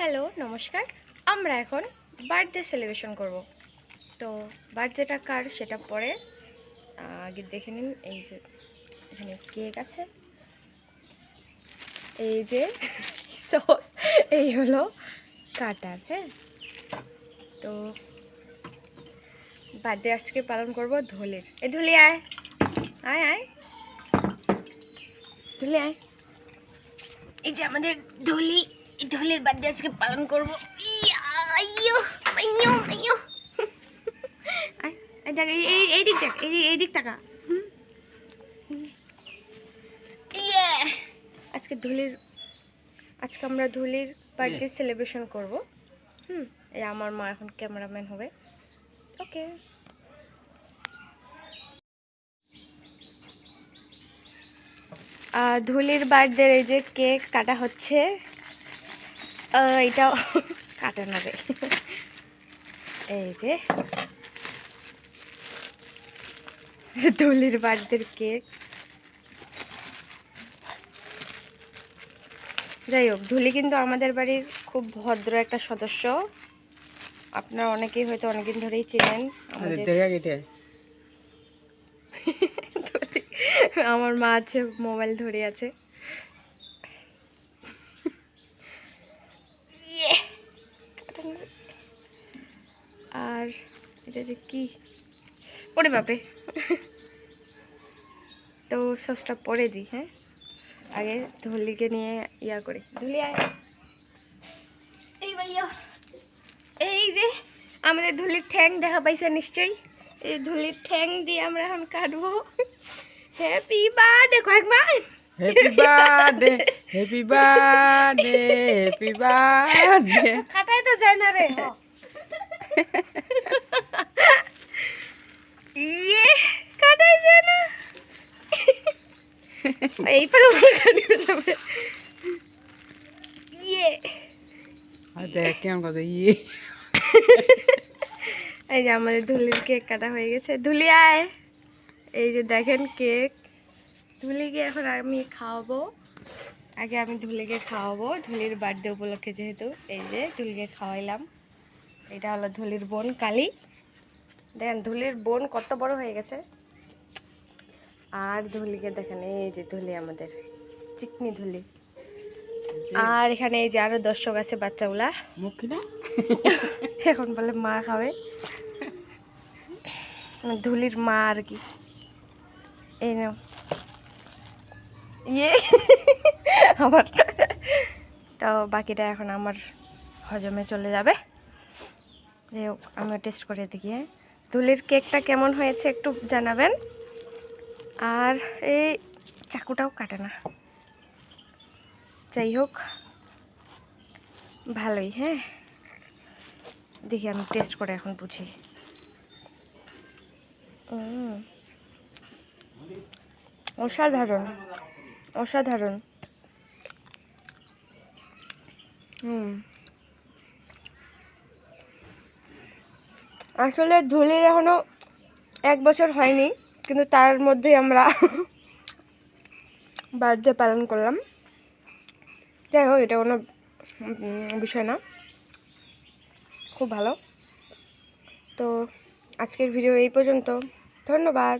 Hello, নমস্কার। আমরা এখন বার্থডে সেলিব্রেশন করব। তো বার্থডেটা কার সেটা পরে আগে দেখে নিন। এই যে, এখানে কেক আছে। এই যে সস, এই হলো কাটার হ্যাঁ? তো বার্থডে আজকে পালন করব ধুলির এ ধুলি আয়। আয় আয়। ধুলি আয়। এই যে আমাদের ধুলি এই ধুলির বার্থডে আজকে পালন করব। ইয়া, আইয়ো, আইয়ো, আইয়ো। আয়, এই এই- দিক দেখ এই এই দিক টাকা ইয়ে। আজকে ধুলির আজকে আমরা ধুলির বার্থডে সেলিব্রেশন করব। হুম? এই আমার মা এখন ক্যামেরাম্যান হবে। ওকে। ধুলির বার্থডে এই যে কেক কাটা হচ্ছে। এটাও কাটা নেবে এই যে ধুলির বার্থডের কেক। যাই হোক ধুলি কিন্তু আমাদের বাড়ির খুব ভদ্র একটা সদস্য। আপনারা অনেকেই হয়তো অনেকদিন ধরেই চেনেন আমার মা আছে মোবাইল ধরে আছে ইয়ে! কাটানো। আর এটা যে কি? ওরে বাপরে। তো সসটা পরে দিই হ্যাঁ? আগে ধুলিকে নিয়ে ইয়া করি। ধুলি আয়। এই ভাইয়া এই যে আমাদের ধুলির ঠ্যাং দেখা পাইছে নিশ্চয়ই? এই ধুলির ঠ্যাং দিয়ে আমরা এখন কাটবো। হ্যাপি বার্থডে কয়েকবার happy birthday happy birthday happy birthday কাটাই তো যায় না রে। ইয়ে কাটাই যায় না। এই পারে আমার কাটিয়ে যাবে। ইয়ে আর দেখ কেমন কথা ইয়ে। এই যে আমাদের ধুলির কেক কাটা হয়ে গেছে। ধুলি আয়। এই যে দেখেন কেক। ধুলিকে এখন আমি খাওয়াবো। আগে আমি ধুলিকে খাওয়াবো। ধুলির বার্থডে উপলক্ষে যেহেতু এই যে ধুলিকে খাওয়াইলাম। এটা হলো ধুলির বোন কালি। দেখেন ধুলির বোন কত বড় হয়ে গেছে। আর ধুলিকে দেখেন এই যে ধুলি আমাদের চিকনি ধুলি। আর এখানে এই যে আরও দর্শক আছে বাচ্চাগুলা। এখন বলে মা খাবে। ধুলির মা আর কি। এই নাও। ইয়ে। আমার। তো বাকিটা এখন আমার হজমে চলে যাবে। যাই হোক আমিও টেস্ট করে দেখি হ্যাঁ? ধুলির কেকটা কেমন হয়েছে একটু জানাবেন? আর এই চাকুটাও কাটে না। যাই হোক, ভালোই হ্যাঁ? দেখি আমি টেস্ট করে এখন বুঝি। অসাধারণ অসাধারণ। হুম। আসলে ধুলির এখনও এক বছর হয়নি, কিন্তু তার মধ্যেই আমরা বার্থডে পালন করলাম। যাই হোক, এটা কোনো বিষয় না। খুব ভালো। তো আজকের ভিডিও এই পর্যন্ত। ধন্যবাদ।